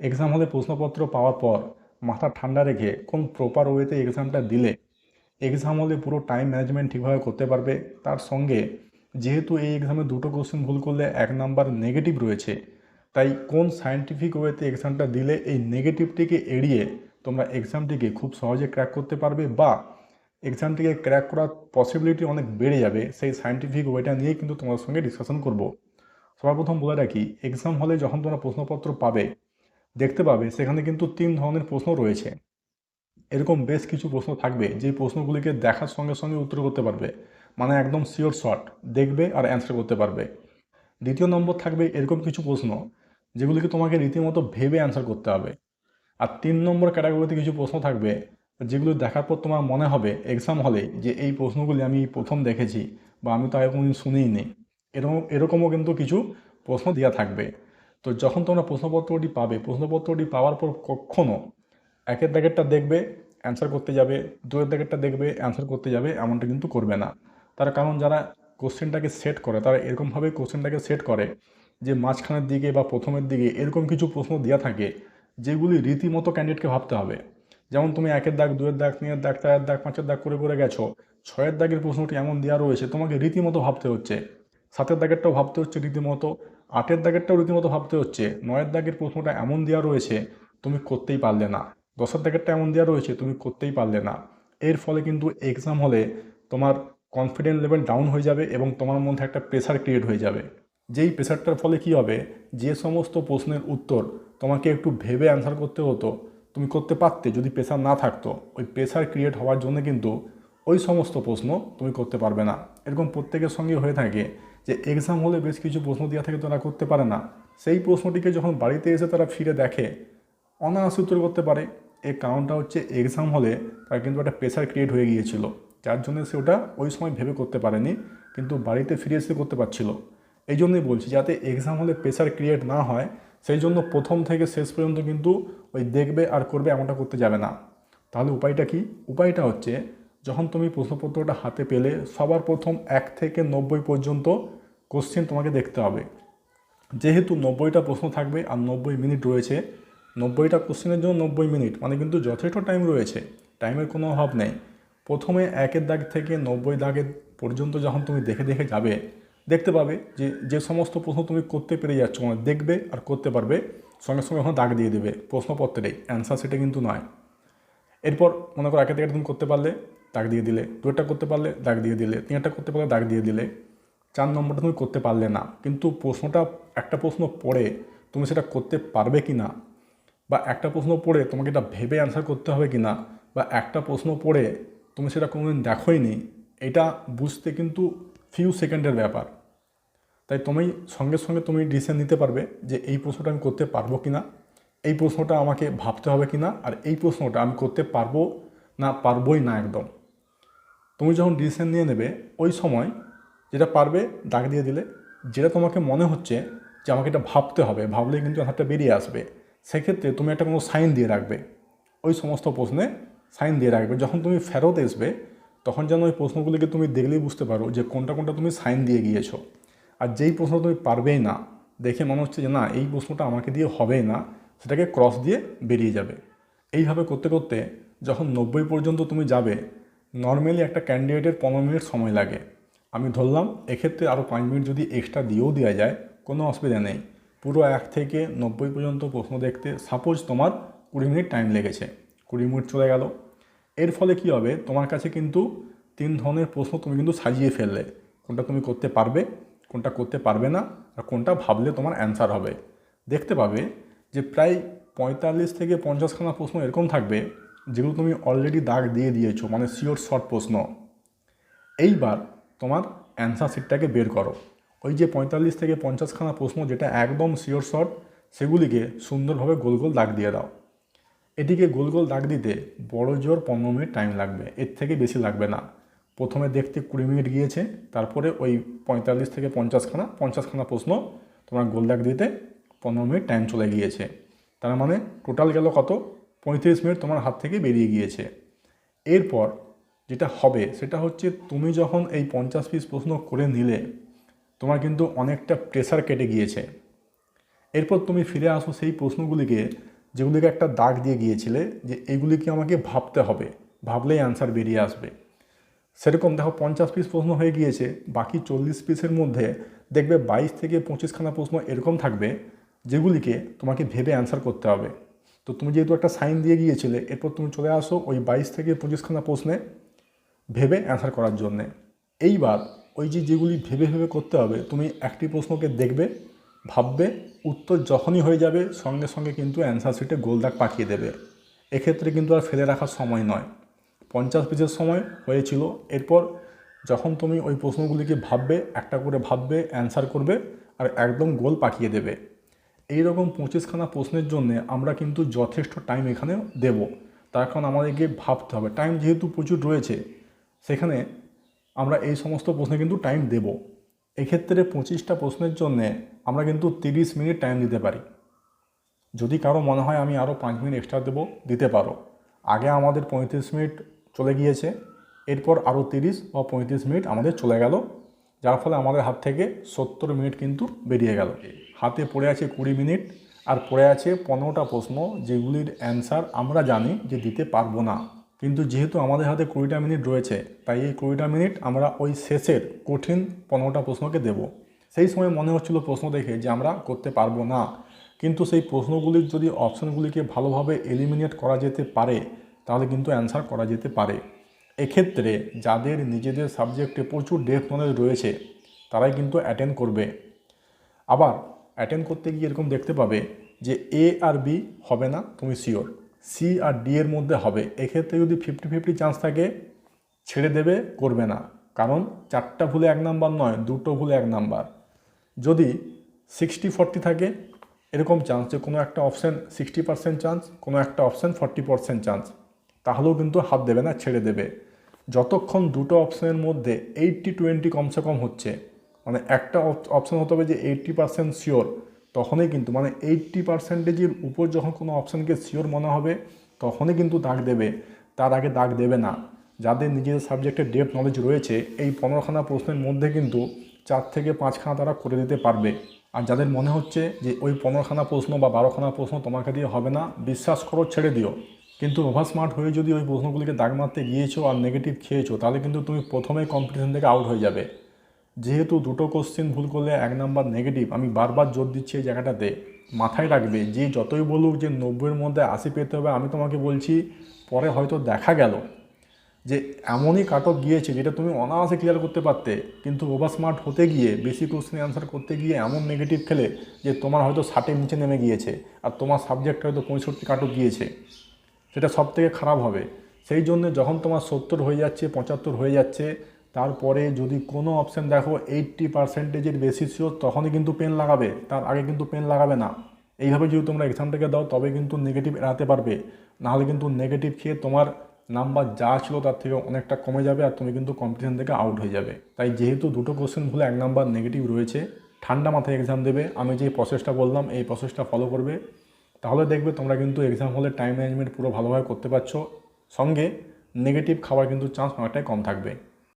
Exam হলে প্রশ্নপত্র পাওয়ার পর মাথা ঠান্ডা রেখে কোন প্রপার ওয়েতে এক্সামটা দিলে এক্সাম হলে পুরো টাইম ম্যানেজমেন্ট ঠিকভাবে করতে পারবে। তার সঙ্গে যেহেতু এই এক্সামে দুটো কোশ্চেন ভুল করলে এক নাম্বার নেগেটিভ রয়েছে, তাই কোন সায়েন্টিফিক ওয়েতে এক্সামটা দিলে এই নেগেটিভটিকে এড়িয়ে তোমরা এক্সামটিকে খুব সহজে ক্র্যাক করতে পারবে বা এক্সামটিকে ক্র্যাক করার পসিবিলিটি অনেক বেড়ে যাবে, সেই সায়েন্টিফিক ওয়েটা নিয়ে কিন্তু তোমার সঙ্গে ডিসকাশন করব। সবার প্রথম বলে রাখি এক্সাম হলে যখন তোমরা প্রশ্নপত্র পাবে দেখতে পাবে, সেখানে কিন্তু তিন ধরনের প্রশ্ন রয়েছে। এরকম বেশ কিছু প্রশ্ন থাকবে যে প্রশ্নগুলিকে দেখার সঙ্গে সঙ্গে উত্তর করতে পারবে। মানে একদম শিওর শর্ট দেখবে আর অ্যান্সার করতে পারবে। দ্বিতীয় নম্বর থাকবে এরকম কিছু প্রশ্ন, যেগুলিকে তোমাকে রীতিমতো ভেবে অ্যান্সার করতে হবে। আর তিন নম্বর ক্যাটাগরিতে কিছু প্রশ্ন থাকবে, যেগুলো দেখার পর তোমার মনে হবে এক্সাম হলে যে এই প্রশ্নগুলি আমি প্রথম দেখেছি, বা আমি তো আগে কোনোদিন শুনেই নি এরকম, এরকমও কিন্তু কিছু প্রশ্ন দেওয়া থাকবে। তো যখন তোমরা প্রশ্নপত্রটি পাবে, প্রশ্নপত্রটি পাওয়ার পর কখনও একের দাগেরটা দেখবে অ্যান্সার করতে যাবে, দুয়ের দাগেরটা দেখবে অ্যান্সার করতে যাবে, এমনটা কিন্তু করবে না। তার কারণ যারা কোশ্চেনটাকে সেট করে, তারা এরকমভাবে কোশ্চেনটাকে সেট করে যে মাঝখানের দিকে বা প্রথমের দিকে এরকম কিছু প্রশ্ন দেওয়া থাকে, যেগুলি রীতিমতো ক্যান্ডিডেটকে ভাবতে হবে। যেমন তুমি একের দাগ, দুয়ের দাগ, তিনের দাগ, চারের দাগ, পাঁচের দাগ করে করে গেছো, ছয়ের দাগের প্রশ্নটি এমন দেওয়া রয়েছে, তোমাকে রীতিমতো ভাবতে হচ্ছে। সাতের দাগেরটাও ভাবতে হচ্ছে রীতিমতো। আটের দাগেরটাও রীতিমতো ভাবতে হচ্ছে। নয়ের দাগের প্রশ্নটা এমন দেওয়া রয়েছে, তুমি করতেই পারলে না। দশের দাগেরটা এমন দেওয়া রয়েছে, তুমি করতেই পারলে না। এর ফলে কিন্তু এক্সাম হলে তোমার কনফিডেন্স লেভেল ডাউন হয়ে যাবে এবং তোমার মধ্যে একটা প্রেশার ক্রিয়েট হয়ে যাবে। যেই প্রেশারটার ফলে কি হবে? যে সমস্ত প্রশ্নের উত্তর তোমাকে একটু ভেবে অ্যান্সার করতে হতো, তুমি করতে পারতে যদি প্রেশার না থাকতো। ওই প্রেশার ক্রিয়েট হওয়ার জন্য কিন্তু ওই সমস্ত প্রশ্ন তুমি করতে পারবে না। এরকম প্রত্যেকের সঙ্গে হয়ে থাকে যে এক্সাম হলে বেশ কিছু প্রশ্ন দেওয়া থাকে তারা করতে পারে না। সেই প্রশ্নটিকে যখন বাড়িতে এসে তারা ফিরে দেখে, অনায়াস উত্তর করতে পারে। এর কারণটা হচ্ছে এক্সাম হলে তার কিন্তু একটা প্রেশার ক্রিয়েট হয়ে গিয়েছিল। যার জন্য সে ওটা ওই সময় ভেবে করতে পারেনি, কিন্তু বাড়িতে ফিরে এসে করতে পারছিল। এই জন্যই বলছি, যাতে এক্সাম হলে প্রেশার ক্রিয়েট না হয়, সেই জন্য প্রথম থেকে শেষ পর্যন্ত কিন্তু ওই দেখবে আর করবে এমনটা করতে যাবে না। তাহলে উপায়টা কি? উপায়টা হচ্ছে যখন তুমি প্রশ্নপত্রটা হাতে পেলে, সবার প্রথম এক থেকে নব্বই পর্যন্ত কোশ্চেন তোমাকে দেখতে হবে। যেহেতু নব্বইটা প্রশ্ন থাকবে আর নব্বই মিনিট রয়েছে, নব্বইটা কোশ্চেনের জন্য নব্বই মিনিট মানে কিন্তু যথেষ্ট টাইম রয়েছে টাইমের কোনো অভাব নেই। প্রথমে একের দাগ থেকে নব্বই দাগের পর্যন্ত যখন তুমি দেখে দেখে যাবে, দেখতে পাবে যে যে সমস্ত প্রশ্ন তুমি করতে পেরে যাচ্ছ মানে দেখবে আর করতে পারবে, সঙ্গে সঙ্গে ওখানে দাগ দিয়ে দেবে প্রশ্নপত্রেই অ্যান্সার সেটা কিন্তু নয়। এরপর মনে করো একে থেকে তুমি করতে পারলে দাগ দিয়ে দিলে দুটা করতে পারলে দাগ দিয়ে দিলে, তিনটা করতে পারলে দাগ দিয়ে দিলে, চার নম্বরটা তুমি করতে পারলে না। কিন্তু প্রশ্নটা, একটা প্রশ্ন পড়ে, তুমি সেটা করতে পারবে কি না? বা একটা প্রশ্ন পড়ে তোমাকে এটা ভেবে অ্যান্সার করতে হবে কি না? বা একটা প্রশ্ন পড়ে তুমি সেটা কোনোদিন দেখোই নি, এটা বুঝতে কিন্তু ফিউ সেকেন্ডের ব্যাপার। তাই তুমি সঙ্গে সঙ্গে তুমি ডিসিশন নিতে পারবে যে এই প্রশ্নটা আমি করতে পারব কি না, এই প্রশ্নটা আমাকে ভাবতে হবে কি না, আর এই প্রশ্নটা আমি করতে পারব না, পারবোই না একদম। তুমি যখন ডিসিশন নিয়ে নেবে, ওই সময় যেটা পারবে দাগ দিয়ে দিলে, যেটা তোমাকে মনে হচ্ছে যে আমাকে এটা ভাবতে হবে, ভাবলেই কিন্তু অ্যান্সারটা বেরিয়ে আসবে। সেক্ষেত্রে তুমি একটা কোনো সাইন দিয়ে রাখবে। ওই সমস্ত প্রশ্নে সাইন দিয়ে রাখবে। যখন তুমি ফেরত আসবে, তখন যেন ওই প্রশ্নগুলিকে তুমি দেখলেই বুঝতে পারো যে কোনটা কোনটা তুমি সাইন দিয়ে গিয়েছো। আর যেই প্রশ্ন তুমি পারবেই না, দেখে মনে হচ্ছে যে না, এই প্রশ্নটা আমাকে দিয়ে হবেই না, সেটাকে ক্রস দিয়ে বেরিয়ে যাবে। এইভাবে করতে করতে যখন নব্বই পর্যন্ত তুমি যাবে নর্মালি একটা ক্যান্ডিডেটের পনেরো মিনিট সময় লাগে। আমি ধরলাম, এক্ষেত্রে আরও পাঁচ মিনিট যদি এক্সট্রা দিয়েও দেওয়া যায়, কোনো অসুবিধা নেই। পুরো এক থেকে নব্বই পর্যন্ত প্রশ্ন দেখতে সাপোজ তোমার কুড়ি মিনিট টাইম লেগেছে, কুড়ি মিনিট চলে গেল। এর ফলে কি হবে? তোমার কাছে কিন্তু তিন ধরনের প্রশ্ন তুমি কিন্তু সাজিয়ে ফেললে। কোনটা তুমি করতে পারবে, কোনটা করতে পারবে না, আর কোনটা ভাবলে তোমার অ্যান্সার হবে। দেখতে পাবে যে প্রায় পঁয়তাল্লিশ থেকে পঞ্চাশখানা প্রশ্ন এরকম থাকবে যেগুলো তুমি অলরেডি দাগ দিয়ে দিয়েছ মানে শিওর শর্ট প্রশ্ন। এইবার তোমার অ্যান্সার শিটটাকে বের করো। ওই যে পঁয়তাল্লিশ থেকে পঞ্চাশখানা প্রশ্ন যেটা একদম শিওর শর্ট সেগুলিকে সুন্দরভাবে গোল গোল দাগ দিয়ে দাও। এটিকে গোল গোল দাগ দিতে বড় জোর পনেরো মিনিট টাইম লাগবে, এর থেকে বেশি লাগবে না। প্রথমে দেখতে কুড়ি মিনিট গিয়েছে, তারপরে ওই পঁয়তাল্লিশ থেকে পঞ্চাশখানা পঞ্চাশখানা প্রশ্ন তোমার গোল দাগ দিতে পনেরো মিনিট টাইম চলে গিয়েছে। তার মানে টোটাল গেল কত? পঁয়ত্রিশ মিনিট তোমার হাত থেকে বেরিয়ে গিয়েছে। এরপর যেটা হবে, সেটা হচ্ছে তুমি যখন এই পঞ্চাশ পিস প্রশ্ন করে নিলে, তোমার কিন্তু অনেকটা প্রেশার কেটে গিয়েছে। এরপর তুমি ফিরে আসো সেই প্রশ্নগুলিকে, যেগুলিকে একটা দাগ দিয়ে গিয়েছিলে, যে এগুলিকে আমাকে ভাবতে হবে, ভাবলেই অ্যান্সার বেরিয়ে আসবে। সেরকম দেখো পঞ্চাশ পিস প্রশ্ন হয়ে গিয়েছে, বাকি চল্লিশ পিসের মধ্যে দেখবে বাইশ থেকে পঁচিশখানা প্রশ্ন এরকম থাকবে, যেগুলিকে তোমাকে ভেবে অ্যান্সার করতে হবে। তো তুমি যেহেতু একটা সাইন দিয়ে গিয়েছিলে, এরপর তুমি চলে আসো ওই বাইশ থেকে পঁচিশখানা প্রশ্নে ভেবে অ্যান্সার করার জন্যে। এইবার ওই যে যেগুলি ভেবে ভেবে করতে হবে, তুমি একটি প্রশ্নকে দেখবে, ভাববে, উত্তর যখনই হয়ে যাবে, সঙ্গে সঙ্গে কিন্তু অ্যান্সার শিটে গোল দাগ পাঠিয়ে দেবে। এক্ষেত্রে কিন্তু আর ফেলে রাখার সময় নয়। পঞ্চাশ পেজের সময় হয়েছিল, এরপর যখন তুমি ওই প্রশ্নগুলিকে ভাববে, একটা করে ভাববে অ্যান্সার করবে, আর একদম গোল পাঠিয়ে দেবে। এই রকম পঁচিশখানা প্রশ্নের জন্য আমরা কিন্তু যথেষ্ট টাইম এখানে দেব। তার কারণ আমাদেরকে ভাবতে হবে। টাইম যেহেতু প্রচুর রয়েছে, সেখানে আমরা এই সমস্ত প্রশ্নে কিন্তু টাইম দেব। এক্ষেত্রে পঁচিশটা প্রশ্নের জন্যে আমরা কিন্তু তিরিশ মিনিট টাইম দিতে পারি। যদি কারও মনে হয় আমি আরও পাঁচ মিনিট এক্সট্রা দেবো, দিতে পারো। আগে আমাদের পঁয়ত্রিশ মিনিট চলে গিয়েছে, এরপর আরও তিরিশ বা পঁয়ত্রিশ মিনিট আমাদের চলে গেল, যার ফলে আমাদের হাত থেকে সত্তর মিনিট কিন্তু বেরিয়ে গেল। হাতে পড়ে আছে কুড়ি মিনিট আর পড়ে আছে পনেরোটা প্রশ্ন যেগুলির অ্যান্সার আমরা জানি যে দিতে পারব না। কিন্তু যেহেতু আমাদের হাতে কুড়িটা মিনিট রয়েছে, তাই এই কুড়িটা মিনিট আমরা ওই শেষের কঠিন পনেরোটা প্রশ্নকে দেব। সেই সময় মনে হচ্ছিল প্রশ্ন দেখে যে আমরা করতে পারব না। কিন্তু সেই প্রশ্নগুলির যদি অপশনগুলিকে ভালোভাবে এলিমিনেট করা যেতে পারে, তাহলে কিন্তু অ্যান্সার করা যেতে পারে। এক্ষেত্রে যাদের নিজেদের সাবজেক্টে প্রচুর ডেপথ নলেজ রয়েছে, তারাই কিন্তু অ্যাটেন্ড করবে। আবার অ্যাটেন্ড করতে গিয়ে এরকম দেখতে পাবে যে এ আর বি হবে না, তুমি শিওর সি আর ডি এর মধ্যে হবে। এক্ষেত্রে যদি ফিফটি ফিফটি চান্স থাকে, ছেড়ে দেবে, করবে না। কারণ চারটা ভুলে এক নাম্বার নয়, দুটো ভুলে এক নাম্বার। যদি সিক্সটি ফর্টি থাকে, এরকম চান্স যে কোনো একটা অপশান সিক্সটি পার্সেন্ট চান্স কোনো একটা অপশান ফর্টি পার্সেন্ট চান্স তাহলেও কিন্তু হাত দেবে না, ছেড়ে দেবে। যতক্ষণ দুটো অপশানের মধ্যে এইটটি টোয়েন্টি কমসে কম হচ্ছে মানে একটা অপশান হতে হবে যে এইটটি পার্সেন্ট শিওর তখনই কিন্তু মানে এইটটি পার্সেন্টেজের উপর যখন কোনো অপশানকে শিওর মনে হবে, তখনই কিন্তু দাগ দেবে। তার আগে দাগ দেবে না। যাদের নিজেদের সাবজেক্টের ডেপ নলেজ রয়েছে, এই পনেরোখানা প্রশ্নের মধ্যে কিন্তু চার থেকে পাঁচখানা তারা করে দিতে পারবে। আর যাদের মনে হচ্ছে যে ওই পনেরোখানা প্রশ্ন বা বারোখানা প্রশ্ন তোমাকে দিয়ে হবে না, বিশ্বাস করো, ছেড়ে দিও। কিন্তু ওভার স্মার্ট হয়ে যদি ওই প্রশ্নগুলিকে দাগ মারতে গিয়েছো আর নেগেটিভ খেয়েছো, তাহলে কিন্তু তুমি প্রথমেই কম্পিটিশন থেকে আউট হয়ে যাবে। যেহেতু দুটো কোশ্চেন ভুল করলে এক নাম্বার নেগেটিভ আমি বারবার জোর দিচ্ছি এই জায়গাটাতে। মাথায় রাখবে যে যতই বলুক যে নব্বইয়ের মধ্যে আশি পেতে হবে, আমি তোমাকে বলছি, পরে হয়তো দেখা গেল যে এমনই কাট অফ গিয়েছে যেটা তুমি অনায়াসে ক্লিয়ার করতে পারতে, কিন্তু ওভার স্মার্ট হতে গিয়ে, বেশি কোশ্চেন অ্যান্সার করতে গিয়ে এমন নেগেটিভ খেলে যে তোমার হয়তো ষাটের নিচে নেমে গিয়েছে আর তোমার সাবজেক্ট হয়তো পঁয়ষট্টি কাট অফ গিয়েছে। সেটা সব থেকে খারাপ হবে। সেই জন্য যখন তোমার সত্তর হয়ে যাচ্ছে, পঁচাত্তর হয়ে যাচ্ছে তারপরে যদি কোনো অপশান দেখো এইট্টি পার্সেন্টেজের বেশি শিওর তখনই কিন্তু পেন লাগাবে, তার আগে কিন্তু পেন লাগাবে না। এইভাবে যদি তোমরা এক্সামটাকে দাও, তবে কিন্তু নেগেটিভ এড়াতে পারবে। নাহলে কিন্তু নেগেটিভ খেয়ে তোমার নাম্বার যা ছিল তার থেকে অনেকটা কমে যাবে আর তুমি কিন্তু কম্পিটিশন থেকে আউট হয়ে যাবে। তাই যেহেতু দুটো কোশ্চেন ভুলে এক নাম্বার নেগেটিভ রয়েছে, ঠান্ডা মাথায় এক্সাম দেবে। আমি যে প্রসেসটা বললাম, এই প্রসেসটা ফলো করবে। তাহলে দেখবে তোমরা কিন্তু এক্সাম হলে টাইম ম্যানেজমেন্ট পুরো ভালোভাবে করতে পারছ। সঙ্গে নেগেটিভ খাওয়ার কিন্তু চান্স অনেকটাই কম থাকবে।